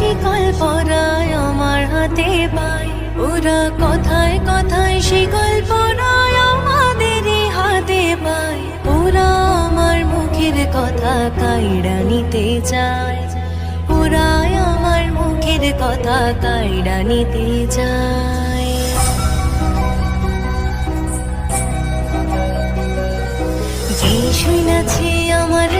শিকল পরায় আমার হাতে পায় ওরা কথায় কথায় শিকল পরায় আমাদের হাতে পায় ওরা আমার মুখের কথা কাইড়া নিতে চায়। ওরা আমার মুখের কথা কাইড়া নিতে চায়। যে শুনেছি আমার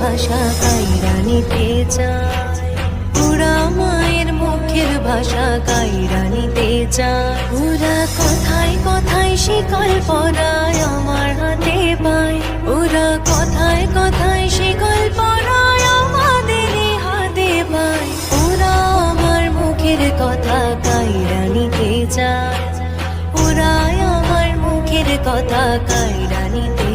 ভাষা কাইরা নিতে চায়। ওরা মায়ের মুখের ভাষা কাইরা নিতে চায়। ওরা কথায় কথায় শিকল পরায় আমার হাতে পায়। ওরা কথায় কথায় শিকল পরায় আমাদের হাতে পায়। ওরা আমার মুখের কথা কাইরা নিতে চায়। ওরা আমার মুখের কথা কাইরা নিতে